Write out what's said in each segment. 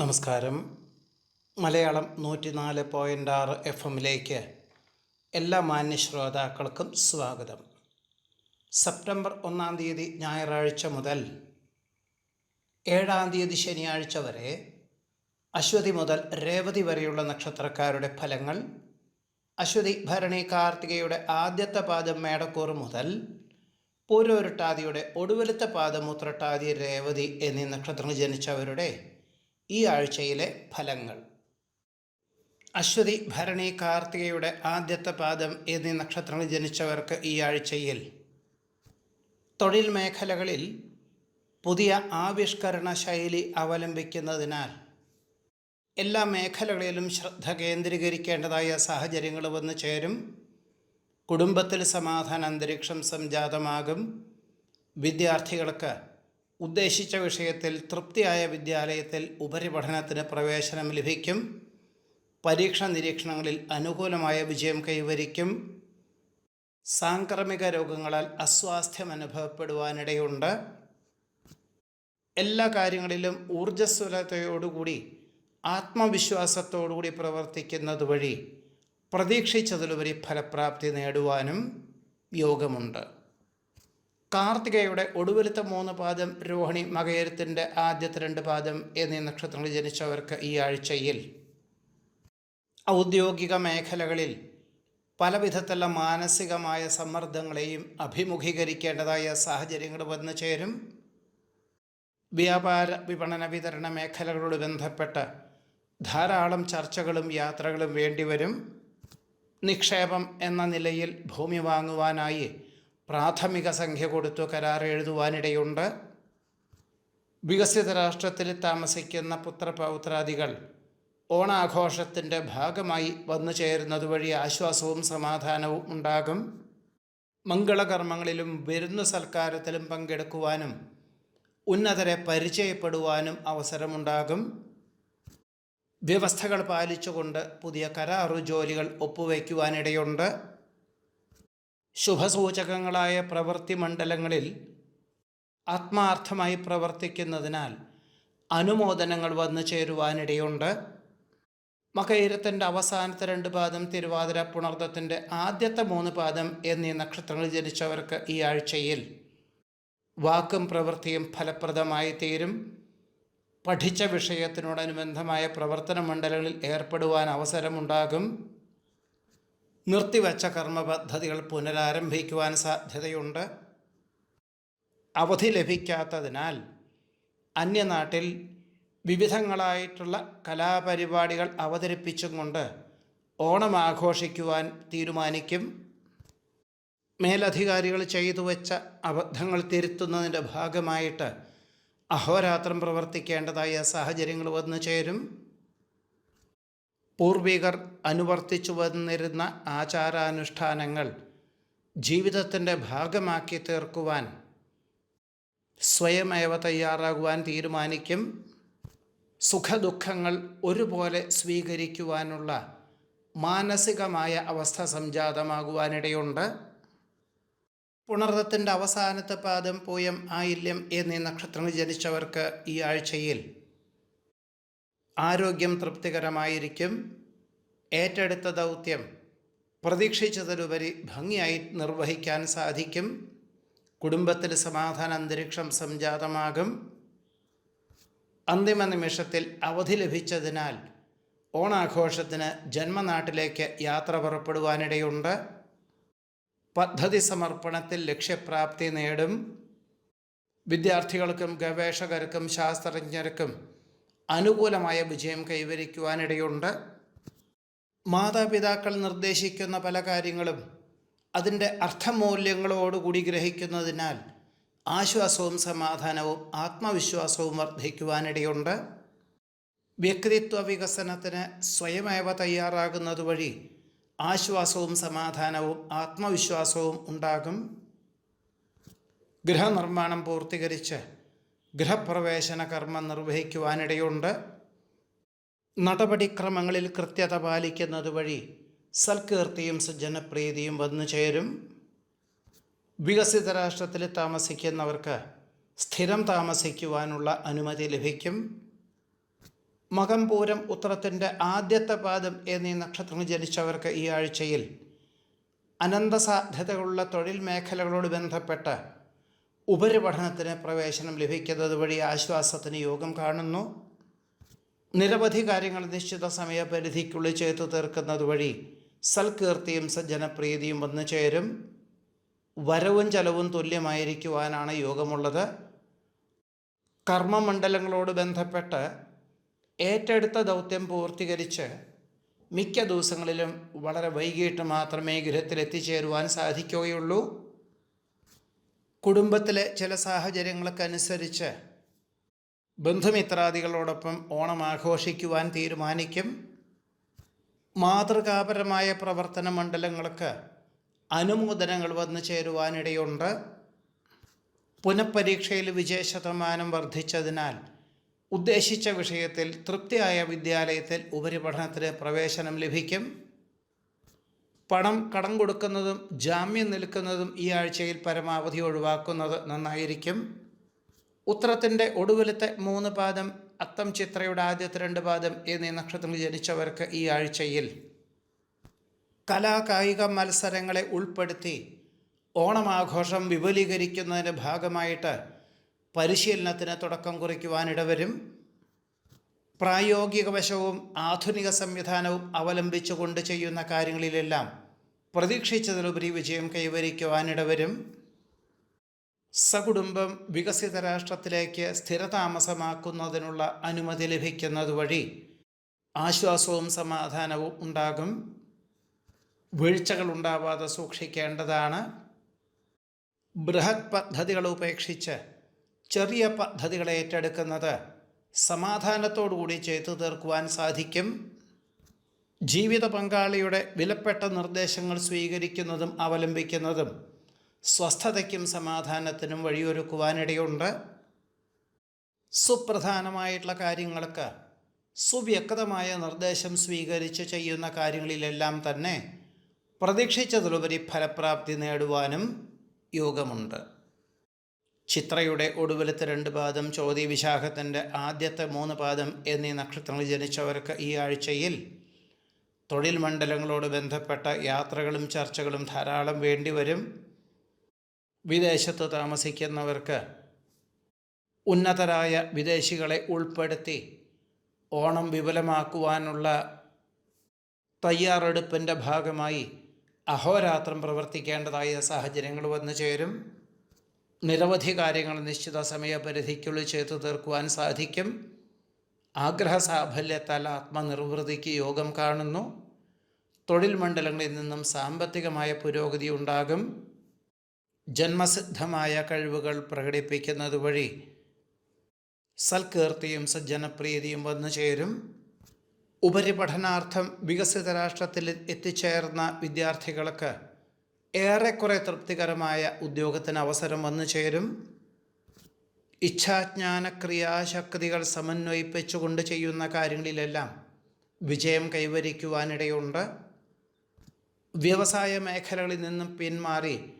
നമസ്കാരം. മലയാളം നൂറ്റിനാല് പോയിന്റ് ആറ് എഫ് എമ്മിലേക്ക് എല്ലാ മാന്യ ശ്രോതാക്കൾക്കും സ്വാഗതം. സെപ്റ്റംബർ ഒന്നാം തീയതി ഞായറാഴ്ച മുതൽ ഏഴാം തീയതി ശനിയാഴ്ച വരെ അശ്വതി മുതൽ രേവതി വരെയുള്ള നക്ഷത്രക്കാരുടെ ഫലങ്ങൾ അശ്വതി ഭരണി കാർത്തികയുടെ ആദ്യത്തെ പാദം മേടക്കൂർ മുതൽ പൂരൊരുട്ടാതിയുടെ ഒടുവിലത്തെ പാദം ഉത്രട്ടാതി രേവതി എന്നീ നക്ഷത്രങ്ങൾ ജനിച്ചവരുടെ ഈ ആഴ്ചയിലെ ഫലങ്ങൾ. അശ്വതി ഭരണി കാർത്തികയുടെ ആദ്യത്തെ പാദം എന്നീ നക്ഷത്രങ്ങൾ ജനിച്ചവർക്ക് ഈ ആഴ്ചയിൽ. തൊഴിൽ മേഖലകളിൽ പുതിയ ആവിഷ്കരണ ശൈലി അവലംബിക്കുന്നതിനാൽ എല്ലാ മേഖലകളിലും ശ്രദ്ധ കേന്ദ്രീകരിക്കേണ്ടതായ സാഹചര്യങ്ങൾ വന്നു ചേരും. കുടുംബത്തിൽ സമാധാന അന്തരീക്ഷം സംജാതമാകും. വിദ്യാർത്ഥികൾക്ക് ഉദ്ദേശിച്ച വിഷയത്തിൽ തൃപ്തിയായ വിദ്യാലയത്തിൽ ഉപരിപഠനത്തിന് പ്രവേശനം ലഭിക്കും. പരീക്ഷ നിരീക്ഷണങ്ങളിൽ അനുകൂലമായ വിജയം കൈവരിക്കും. സാംക്രമിക രോഗങ്ങളാൽ അസ്വാസ്ഥ്യം അനുഭവപ്പെടുവാനിടയുണ്ട്. എല്ലാ കാര്യങ്ങളിലും ഊർജസ്വലതയോടുകൂടി ആത്മവിശ്വാസത്തോടുകൂടി പ്രവർത്തിക്കുന്നത് വഴി പ്രതീക്ഷിച്ചതിലുപരി ഫലപ്രാപ്തി നേടുവാനും യോഗമുണ്ട്. കാർത്തികയുടെ ഒടുവിലത്തെ മൂന്ന് പാദം രോഹിണി മകയരത്തിന്റെ ആദ്യത്തെ രണ്ട് പാദം എന്നീ നക്ഷത്രങ്ങൾ ജനിച്ചവർക്ക് ഈ ആഴ്ചയിൽ ഔദ്യോഗിക മേഖലകളിൽ പല വിധത്തിലുള്ള മാനസികമായ സമ്മർദ്ദങ്ങളെയും അഭിമുഖീകരിക്കേണ്ടതായ സാഹചര്യങ്ങൾ വന്നു ചേരും. വ്യാപാര വിപണന വിതരണ മേഖലകളോട് ബന്ധപ്പെട്ട് ധാരാളം ചർച്ചകളും യാത്രകളും വേണ്ടിവരും. നിക്ഷേപം എന്ന നിലയിൽ ഭൂമി വാങ്ങുവാനായി പ്രാഥമിക സംഖ്യ കൊടുത്തു കരാർ എഴുതുവാനിടയുണ്ട്. വികസിത രാഷ്ട്രത്തിൽ താമസിക്കുന്ന പുത്രപൗത്രാദികൾ ഓണാഘോഷത്തിന്റെ ഭാഗമായി വന്നു ചേരുന്നത് വഴി ആശ്വാസവും സമാധാനവും ഉണ്ടാകും. മംഗളകർമ്മങ്ങളിലും വിരുന്നു സൽക്കാരത്തിലും പങ്കെടുക്കുവാനും ഉന്നതരെ പരിചയപ്പെടുവാനും അവസരമുണ്ടാകും. വ്യവസ്ഥകൾ പാലിച്ചുകൊണ്ട് പുതിയ കരാറു ജോലികൾ ഒപ്പുവയ്ക്കുവാനിടയുണ്ട്. ശുഭസൂചകങ്ങളായ പ്രവൃത്തി മണ്ഡലങ്ങളിൽ ആത്മാർത്ഥമായി പ്രവർത്തിക്കുന്നതിനാൽ അനുമോദനങ്ങൾ വന്നു ചേരുവാനിടയുണ്ട്. മകയിരത്തിന്റെ അവസാനത്തെ രണ്ട് പാദം തിരുവാതിര പുണർദത്തിന്റെ ആദ്യത്തെ മൂന്ന് പാദം എന്നീ നക്ഷത്രങ്ങൾ ജനിച്ചവർക്ക് ഈ ആഴ്ചയിൽ വാക്കും പ്രവൃത്തിയും ഫലപ്രദമായി തീരും. പഠിച്ച വിഷയത്തിനോടനുബന്ധമായ പ്രവർത്തന മണ്ഡലങ്ങളിൽ ഏർപ്പെടുവാൻ അവസരമുണ്ടാകും. നിർത്തിവച്ച കർമ്മ പദ്ധതികൾ പുനരാരംഭിക്കുവാൻ സാധ്യതയുണ്ട്. അവധി ലഭിക്കാത്തതിനാൽ അന്യനാട്ടിൽ വിവിധങ്ങളായിട്ടുള്ള കലാപരിപാടികൾ അവതരിപ്പിച്ചും കൊണ്ട് ഓണം ആഘോഷിക്കുവാൻ തീരുമാനിക്കും. മേലധികാരികൾ ചെയ്തു വെച്ച അബദ്ധങ്ങൾ തിരുത്തുന്നതിന്റെ ഭാഗമായിട്ട് അഹോരാത്രം പ്രവർത്തിക്കേണ്ടതായ സാഹചര്യങ്ങൾ വന്നു ചേരും. പൂർവികർ അനുവർത്തിച്ചു വന്നിരുന്ന ആചാരാനുഷ്ഠാനങ്ങൾ ജീവിതത്തിന്റെ ഭാഗമാക്കി തീർക്കുവാൻ സ്വയമേവ തയ്യാറാകുവാൻ തീരുമാനിക്കും. സുഖദുഃഖങ്ങൾ ഒരുപോലെ സ്വീകരിക്കുവാനുള്ള മാനസികമായ അവസ്ഥ സംജാതമാകുവാനിടയുണ്ട്. പുണർദത്തിന്റെ അവസാനത്തെ പാദം പോയം ആയില്യം എന്നീ നക്ഷത്രങ്ങൾ ജനിച്ചവർക്ക് ഈ ആഴ്ചയിൽ ആരോഗ്യം തൃപ്തികരമായിരിക്കും. ഏറ്റെടുത്ത ദൗത്യം പ്രതീക്ഷിച്ചതിലുപരി ഭംഗിയായി നിർവഹിക്കാൻ സാധിക്കും. കുടുംബത്തിൽ സമാധാന അന്തരീക്ഷം സംജാതമാകും. അന്തിമ നിമിഷത്തിൽ അവധി ലഭിച്ചതിനാൽ ഓണാഘോഷത്തിന് ജന്മനാട്ടിലേക്ക് യാത്ര പുറപ്പെടുവാനിടയുണ്ട്. പദ്ധതി സമർപ്പണത്തിൽ ലക്ഷ്യപ്രാപ്തി നേടും. വിദ്യാർത്ഥികൾക്കും ഗവേഷകർക്കും ശാസ്ത്രജ്ഞർക്കും അനുകൂലമായ വിജയം കൈവരിക്കുവാനിടയുണ്ട്. മാതാപിതാക്കൾ നിർദ്ദേശിക്കുന്ന പല കാര്യങ്ങളും അതിന്റെ അർത്ഥമൂല്യങ്ങളോടുകൂടി ഗ്രഹിക്കുന്നതിനാൽ ആശ്വാസവും സമാധാനവും ആത്മവിശ്വാസവും വർദ്ധിക്കുവാനിടയുണ്ട്. വ്യക്തിത്വ വികസനത്തിന് സ്വയമേവ തയ്യാറാകുന്നത് വഴി ആശ്വാസവും സമാധാനവും ആത്മവിശ്വാസവും ഉണ്ടാകും. ഗൃഹനിർമ്മാണം പൂർത്തീകരിച്ച് ഗൃഹപ്രവേശന കർമ്മം നിർവഹിക്കുവാനിടയുണ്ട്. നടപടിക്രമങ്ങളിൽ കൃത്യത പാലിക്കുന്നത് വഴി സൽകീർത്തിയും സജ്ജനപ്രീതിയും വന്നു ചേരും. വികസിത രാഷ്ട്രത്തിൽ താമസിക്കുന്നവർക്ക് സ്ഥിരം താമസിക്കുവാനുള്ള അനുമതി ലഭിക്കും. മകംപൂരം ഉത്തരത്തിന്റെ ആദ്യത്തെ പാദം എന്നീ നക്ഷത്രങ്ങൾ ജനിച്ചവർക്ക് ഈ ആഴ്ചയിൽ അനന്തസാധ്യതകളുള്ള തൊഴിൽ മേഖലകളോട് ബന്ധപ്പെട്ട് ഉപരിപഠനത്തിന് പ്രവേശനം ലഭിക്കുന്നത് വഴി ആശ്വാസത്തിന് യോഗം കാണുന്നു. നിരവധി കാര്യങ്ങൾ നിശ്ചിത സമയപരിധിക്കുള്ളിൽ ചെയ്തു തീർക്കുന്നത് വഴി സൽകീർത്തിയും സജ്ജനപ്രീതിയും വന്നു ചേരും. വരവും ചെലവും തുല്യമായിരിക്കുവാനാണ് യോഗമുള്ളത്. കർമ്മമണ്ഡലങ്ങളോട് ബന്ധപ്പെട്ട് ഏറ്റെടുത്ത ദൗത്യം പൂർത്തീകരിച്ച് മിക്ക ദിവസങ്ങളിലും വളരെ വൈകിട്ട് മാത്രമേ ഗൃഹത്തിൽ എത്തിച്ചേരുവാൻ സാധിക്കുകയുള്ളൂ. കുടുംബത്തിലെ ചില സാഹചര്യങ്ങൾക്കനുസരിച്ച് ബന്ധുമിത്രാദികളോടൊപ്പം ഓണം ആഘോഷിക്കുവാൻ തീരുമാനിക്കും. മാതൃകാപരമായ പ്രവർത്തന മണ്ഡലങ്ങൾക്ക് അനുമോദനങ്ങൾ വന്നു ചേരുവാനിടയുണ്ട്. പുനഃപരീക്ഷയിൽ വിജയ ശതമാനം വർദ്ധിച്ചതിനാൽ ഉദ്ദേശിച്ച വിഷയത്തിൽ തൃപ്തിയായ വിദ്യാലയത്തിൽ ഉപരിപഠനത്തിന് പ്രവേശനം ലഭിക്കും. പണം കടം കൊടുക്കുന്നതും ജാമ്യം നിൽക്കുന്നതും ഈ ആഴ്ചയിൽ പരമാവധി ഒഴിവാക്കുന്നത് നന്നായിരിക്കും. ഉത്തരത്തിന്റെ ഒടുവിലത്തെ മൂന്ന് പാദം അത്തം ചിത്രയുടെ ആദ്യത്തെ രണ്ട് പാദം എന്നീ നക്ഷത്രങ്ങൾ ജനിച്ചവർക്ക് ഈ ആഴ്ചയിൽ കലാകായിക മത്സരങ്ങളെ ഉൾപ്പെടുത്തി ഓണമാഘോഷം വിപുലീകരിക്കുന്നതിന്റെ ഭാഗമായിട്ട് പരിശീലനത്തിന് തുടക്കം കുറിക്കുവാനിടവരും പ്രായോഗിക വശവും ആധുനിക സംവിധാനവും അവലംബിച്ചുകൊണ്ട് ചെയ്യുന്ന കാര്യങ്ങളിലെല്ലാം പ്രതീക്ഷിച്ചതിലുപരി വിജയം കൈവരിക്കുവാനിടവരും. സകുടുംബം വികസിത രാഷ്ട്രത്തിലേക്ക് സ്ഥിരതാമസമാക്കുന്നതിനുള്ള അനുമതി ലഭിക്കുന്നതുവഴി ആശ്വാസവും സമാധാനവും ഉണ്ടാകും. വീഴ്ചകൾ ഉണ്ടാവാതെ സൂക്ഷിക്കേണ്ടതാണ്. ബൃഹത് പദ്ധതികൾ ഉപേക്ഷിച്ച് ചെറിയ പദ്ധതികളെ ഏറ്റെടുക്കുന്നത് സമാധാനത്തോടുകൂടി ചെയ്തു തീർക്കുവാൻ സാധിക്കും. ജീവിത പങ്കാളിയുടെ വിലപ്പെട്ട നിർദ്ദേശങ്ങൾ സ്വീകരിക്കുന്നതും അവലംബിക്കുന്നതും സ്വസ്ഥതയ്ക്കും സമാധാനത്തിനും വഴിയൊരുക്കുവാനിടയുണ്ട്. സുപ്രധാനമായിട്ടുള്ള കാര്യങ്ങൾക്ക് സുവ്യക്തമായ നിർദ്ദേശം സ്വീകരിച്ച് ചെയ്യുന്ന കാര്യങ്ങളിലെല്ലാം തന്നെ പ്രതീക്ഷിച്ചതിലുപരി ഫലപ്രാപ്തി നേടുവാനും യോഗമുണ്ട്. ചിത്രയുടെ ഒടുവിലത്തെ രണ്ട് പാദം ചോതി വിശാഖത്തിന്റെ ആദ്യത്തെ മൂന്ന് പാദം എന്നീ നക്ഷത്രങ്ങൾ ജനിച്ചവർക്ക് ഈ ആഴ്ചയിൽ തൊഴിൽ മണ്ഡലങ്ങളോട് ബന്ധപ്പെട്ട യാത്രകളും ചർച്ചകളും ധാരാളം വേണ്ടിവരും വിദേശത്ത് താമസിക്കുന്നവർക്ക് ഉന്നതരായ വിദേശികളെ ഉൾപ്പെടുത്തി ഓണം വിപുലമാക്കുവാനുള്ള തയ്യാറെടുപ്പിന്റെ ഭാഗമായി അഹോരാത്രം പ്രവർത്തിക്കേണ്ടതായ സാഹചര്യങ്ങൾ വന്നു ചേരും. നിരവധി കാര്യങ്ങൾ നിശ്ചിത സമയപരിധിക്കുള്ളിൽ ചെയ്തു തീർക്കുവാൻ സാധിക്കും. ആഗ്രഹ സാഫല്യത്താൽ ആത്മനിർവൃതിക്ക് യോഗം കാണുന്നു. തൊഴിൽ മണ്ഡലങ്ങളിൽ നിന്നും സാമ്പത്തികമായ പുരോഗതി ഉണ്ടാകും. ജന്മസിദ്ധമായ കഴിവുകൾ പ്രകടിപ്പിക്കുന്നത് വഴി സൽകീർത്തിയും സജ്ജനപ്രീതിയും വന്നു ചേരും. ഉപരിപഠനാർത്ഥം വികസിത രാഷ്ട്രത്തിൽ എത്തിച്ചേർന്ന വിദ്യാർത്ഥികൾക്ക് ഏറെക്കുറെ തൃപ്തികരമായ ഉദ്യോഗത്തിന് അവസരം വന്നു ചേരും. ഇച്ഛാജ്ഞാന ക്രിയാശക്തികൾ സമന്വയിപ്പിച്ചുകൊണ്ട് ചെയ്യുന്ന കാര്യങ്ങളിലെല്ലാം വിജയം കൈവരിക്കുവാനിടയുണ്ട്. വ്യവസായ മേഖലകളിൽ നിന്നും പിന്മാറി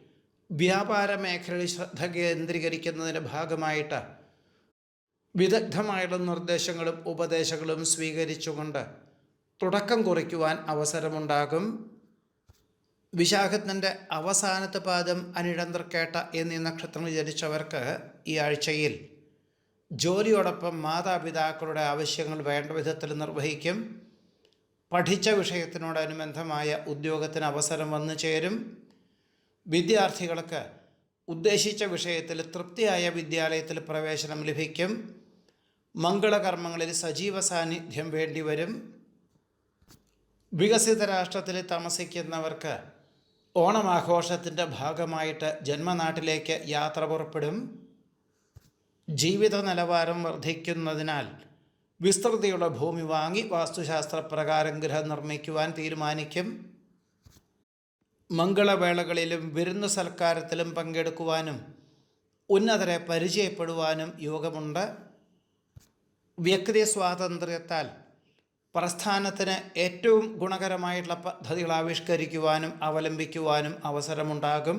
വ്യാപാര മേഖലയിൽ ശ്രദ്ധ കേന്ദ്രീകരിക്കുന്നതിന്റെ ഭാഗമായിട്ട് വിദഗ്ധമായുള്ള നിർദ്ദേശങ്ങളും ഉപദേശങ്ങളും സ്വീകരിച്ചുകൊണ്ട് തുടക്കം കുറിക്കുവാൻ അവസരമുണ്ടാകും. വിശാഖത്തിന്റെ അവസാനത്തെ പാദം അനിഴന്തർക്കേട്ട എന്നീ നക്ഷത്രങ്ങൾ ജനിച്ചവർക്ക് ഈ ആഴ്ചയിൽ ജോലിയോടൊപ്പം മാതാപിതാക്കളുടെ ആവശ്യങ്ങൾ വേണ്ട വിധത്തിൽ നിർവഹിക്കും. പഠിച്ച വിഷയത്തിനോടനുബന്ധമായ ഉദ്യോഗത്തിന് അവസരം വന്നു ചേരും. വിദ്യാർത്ഥികൾക്ക് ഉദ്ദേശിച്ച വിഷയത്തിൽ തൃപ്തിയായ വിദ്യാലയത്തിൽ പ്രവേശനം ലഭിക്കും. മംഗളകർമ്മങ്ങളിൽ സജീവ സാന്നിധ്യം വേണ്ടിവരും. വികസിത രാഷ്ട്രത്തിൽ താമസിക്കുന്നവർക്ക് ഓണമാഘോഷത്തിന്റെ ഭാഗമായിട്ട് ജന്മനാട്ടിലേക്ക് യാത്ര പുറപ്പെടും. ജീവിത നിലവാരം വർദ്ധിക്കുന്നതിനാൽ വിസ്തൃതിയുള്ള ഭൂമി വാങ്ങി വാസ്തുശാസ്ത്രപ്രകാരം ഗൃഹം നിർമ്മിക്കുവാൻ തീരുമാനിക്കും. മംഗളവേളകളിലും വിരുന്ന് സൽക്കാരത്തിലും പങ്കെടുക്കുവാനും ഉന്നതരെ പരിചയപ്പെടുവാനും യോഗമുണ്ട്. വ്യക്തി സ്വാതന്ത്ര്യത്താൽ പ്രസ്ഥാനത്തിന് ഏറ്റവും ഗുണകരമായിട്ടുള്ള പദ്ധതികൾ ആവിഷ്കരിക്കുവാനും അവലംബിക്കുവാനും അവസരമുണ്ടാകും.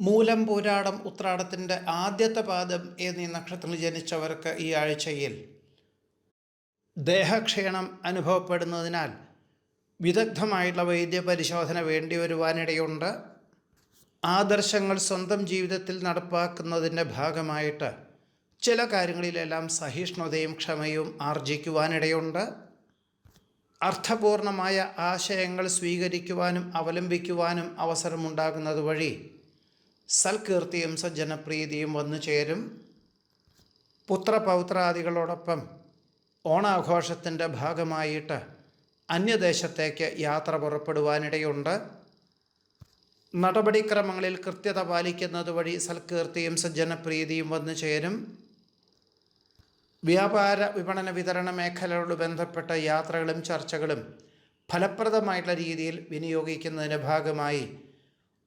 മൂലം പോരാടം ഉത്രാടത്തിന്റെ ആദ്യത്തെ പാദം എന്നീ നക്ഷത്രത്തിൽ ജനിച്ചവർക്ക് ഈ ആഴ്ചയിൽ ദേഹക്ഷീണം അനുഭവപ്പെടുന്നതിനാൽ വിദഗ്ധമായിട്ടുള്ള വൈദ്യപരിശോധന വേണ്ടി വരുവാനിടയുണ്ട്. ആദർശങ്ങൾ സ്വന്തം ജീവിതത്തിൽ നടപ്പാക്കുന്നതിന്റെ ഭാഗമായിട്ട് ചില കാര്യങ്ങളിലെല്ലാം സഹിഷ്ണുതയും ക്ഷമയും ആർജിക്കുവാനിടയുണ്ട്. അർത്ഥപൂർണമായ ആശയങ്ങൾ സ്വീകരിക്കുവാനും അവലംബിക്കുവാനും അവസരമുണ്ടാകുന്നത് വഴി സൽകീർത്തിയും സജ്ജനപ്രീതിയും വന്നു ചേരും. പുത്രപൗത്രാദികളോടൊപ്പം ഓണാഘോഷത്തിന്റെ ഭാഗമായിട്ട് അന്യദേശത്തേക്ക് യാത്ര പുറപ്പെടുവാനിടയുണ്ട്. നടപടിക്രമങ്ങളിൽ കൃത്യത പാലിക്കുന്നത് വഴി സൽകീർത്തിയും സജ്ജനപ്രീതിയും വന്നു ചേരും. വ്യാപാര വിപണന വിതരണ മേഖലയോട് ബന്ധപ്പെട്ട യാത്രകളും ചർച്ചകളും ഫലപ്രദമായിട്ടുള്ള രീതിയിൽ വിനിയോഗിക്കുന്നതിന്റെ ഭാഗമായി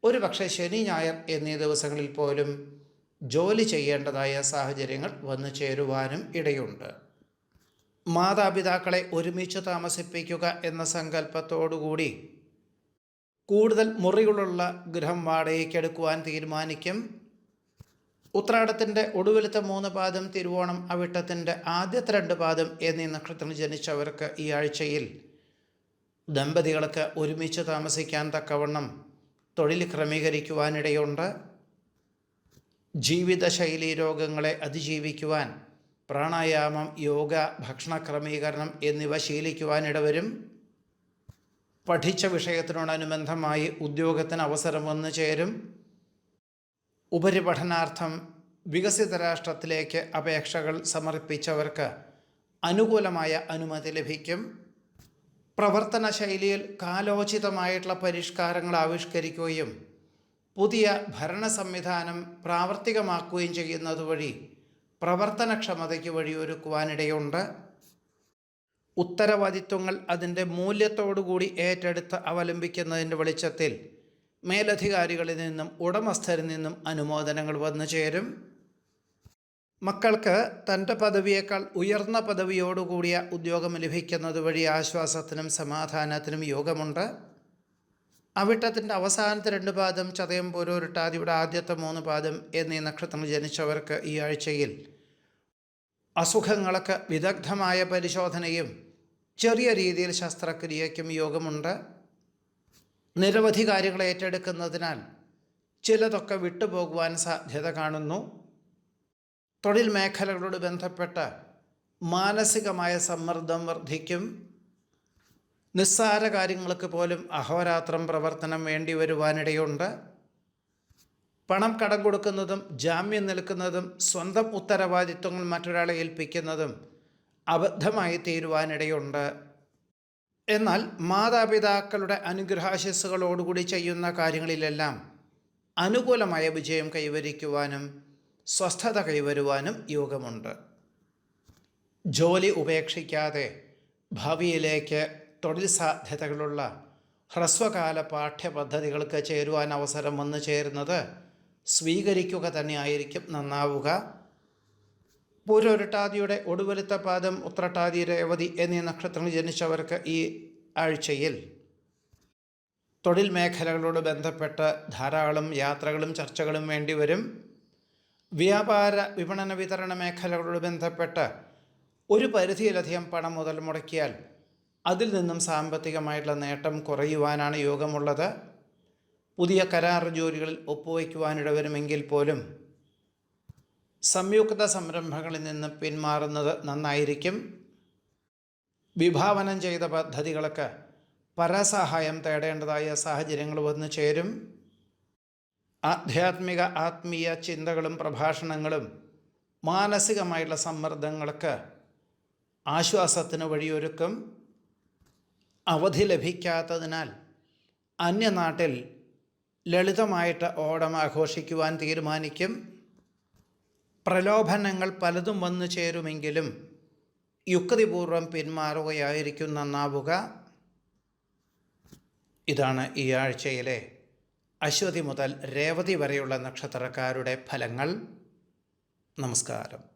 ഒരു പക്ഷേ ശനി ഞായർ എന്നീ ദിവസങ്ങളിൽ പോലും ജോലി ചെയ്യേണ്ടതായ സാഹചര്യങ്ങൾ വന്നു ചേരുവാനും ഇടയുണ്ട്. മാതാപിതാക്കളെ ഒരുമിച്ച് താമസിപ്പിക്കുക എന്ന സങ്കല്പത്തോടുകൂടി കൂടുതൽ മുറികളുള്ള ഗൃഹം വാടകയ്ക്കെടുക്കുവാൻ തീരുമാനിക്കും ഉത്രാടത്തിന്റെ ഒടുവിലത്തെ മൂന്ന് പാദം തിരുവോണം അവിട്ടത്തിന്റെ ആദ്യത്തെ രണ്ട് പാദം എന്നീ നക്ഷത്രത്തിൽ ജനിച്ചവർക്ക് ഈ ആഴ്ചയിൽ ദമ്പതികൾക്ക് ഒരുമിച്ച് താമസിക്കാൻ തക്കവണ്ണം തൊഴിൽ ക്രമീകരിക്കുവാനിടയുണ്ട്. ജീവിതശൈലി രോഗങ്ങളെ അതിജീവിക്കുവാൻ പ്രാണായാമം യോഗ ഭക്ഷണ ക്രമീകരണം എന്നിവ ശീലിക്കുവാനിടവരും. പഠിച്ച വിഷയത്തിനോടനുബന്ധമായി ഉദ്യോഗത്തിന് അവസരം വന്നു ചേരും. ഉപരിപഠനാർത്ഥം വികസിത രാഷ്ട്രത്തിലേക്ക് അപേക്ഷകൾ സമർപ്പിച്ചവർക്ക് അനുകൂലമായ അനുമതി ലഭിക്കും. പ്രവർത്തന ശൈലിയിൽ കാലോചിതമായിട്ടുള്ള പരിഷ്കാരങ്ങൾ ആവിഷ്കരിക്കുകയും പുതിയ ഭരണ സംവിധാനം പ്രാവർത്തികമാക്കുകയും ചെയ്യുന്നത് വഴി പ്രവർത്തനക്ഷമതയ്ക്ക് വഴിയൊരുക്കുവാനിടയുണ്ട്. ഉത്തരവാദിത്വങ്ങൾ അതിന്റെ മൂല്യത്തോടുകൂടി ഏറ്റെടുത്ത് അവലംബിക്കുന്നതിന്റെ വെളിച്ചത്തിൽ മേലധികാരികളിൽ നിന്നും ഉടമസ്ഥരിൽ നിന്നും അനുമോദനങ്ങൾ വന്നു ചേരും. മക്കൾക്ക് തന്റെ പദവിയേക്കാൾ ഉയർന്ന പദവിയോടുകൂടിയ ഉദ്യോഗം ലഭിക്കുന്നത് വഴി ആശ്വാസത്തിനും സമാധാനത്തിനും യോഗമുണ്ട്. അവിട്ടത്തിന്റെ അവസാനത്തെ രണ്ട് പാദം ചതയം പോരോരിട്ടാതിയുടെ ആദ്യത്തെ മൂന്ന് പാദം എന്നീ നക്ഷത്രം ജനിച്ചവർക്ക് ഈ ആഴ്ചയിൽ അസുഖങ്ങൾക്ക് വിദഗ്ധമായ പരിശോധനയും ചെറിയ രീതിയിൽ ശസ്ത്രക്രിയയ്ക്കും യോഗമുണ്ട്. നിരവധി കാര്യങ്ങൾ ഏറ്റെടുക്കുന്നതിനാൽ ചിലതൊക്കെ വിട്ടുപോകുവാൻ സാധ്യത കാണുന്നു. തൊഴിൽ മേഖലകളോട് ബന്ധപ്പെട്ട മാനസികമായ സമ്മർദ്ദം വർദ്ധിക്കും. നിസ്സാര കാര്യങ്ങൾക്ക് പോലും അഹോരാത്രം പ്രവർത്തനം വേണ്ടി വരുവാനിടയുണ്ട്. പണം കടം കൊടുക്കുന്നതും ജാമ്യം നിൽക്കുന്നതും സ്വന്തം ഉത്തരവാദിത്വങ്ങൾ മറ്റൊരാളെ ഏൽപ്പിക്കുന്നതും അബദ്ധമായി തീരുവാനിടയുണ്ട്. എന്നാൽ മാതാപിതാക്കളുടെ അനുഗ്രഹാശിസ്സുകളോടുകൂടി ചെയ്യുന്ന കാര്യങ്ങളിലെല്ലാം അനുകൂലമായ വിജയം കൈവരിക്കുവാനും സ്വസ്ഥത കൈവരുവാനും യോഗമുണ്ട്. ജോലി ഉപേക്ഷിക്കാതെ ഭാവിയിലേക്ക് തൊഴിൽ സാധ്യതകളുള്ള ഹ്രസ്വകാല പാഠ്യപദ്ധതികൾക്ക് ചേരുവാൻ അവസരം വന്നു ചേരുന്നത് സ്വീകരിക്കുക തന്നെയായിരിക്കും നന്നാവുക. പൂരൊരുട്ടാതിയുടെ ഒടുവലുത്ത പാദം ഉത്രട്ടാതി രേവതി എന്നീ നക്ഷത്രങ്ങൾ ജനിച്ചവർക്ക് ഈ ആഴ്ചയിൽ. തൊഴിൽ മേഖലകളോട് ബന്ധപ്പെട്ട് ധാരാളം യാത്രകളും ചർച്ചകളും വേണ്ടിവരും വ്യാപാര വിപണന വിതരണ മേഖലകളോട് ബന്ധപ്പെട്ട് ഒരു പരിധിയിലധികം പണം മുതൽ മുടക്കിയാൽ അതിൽ നിന്നും സാമ്പത്തികമായിട്ടുള്ള നേട്ടം കുറയുവാനാണ് യോഗമുള്ളത്. പുതിയ കരാർ ജോലികളിൽ ഒപ്പുവയ്ക്കുവാനിടവരുമെങ്കിൽ പോലും സംയുക്ത സംരംഭങ്ങളിൽ നിന്ന് പിന്മാറുന്നത് നന്നായിരിക്കും. വിഭാവനം ചെയ്ത പദ്ധതികൾക്ക് പരസഹായം തേടേണ്ടതായ സാഹചര്യങ്ങൾ വന്നു ചേരും. ആധ്യാത്മിക ആത്മീയ ചിന്തകളും പ്രഭാഷണങ്ങളും മാനസികമായിട്ടുള്ള സമ്മർദ്ദങ്ങൾക്ക് ആശ്വാസത്തിന് വഴിയൊരുക്കും. അവധി ലഭിക്കാത്തതിനാൽ അന്യനാട്ടിൽ ലളിതമായിട്ട് ഓണം ആഘോഷിക്കുവാൻ തീരുമാനിക്കും. പ്രലോഭനങ്ങൾ പലതും വന്നു ചേരുമെങ്കിലും യുക്തിപൂർവം പിന്മാറുകയായിരിക്കും നന്നാവുക ഇതാണ് ഈ ആഴ്ചയിലെ അശ്വതി മുതൽ രേവതി വരെയുള്ള നക്ഷത്രക്കാരുടെ ഫലങ്ങൾ. നമസ്കാരം.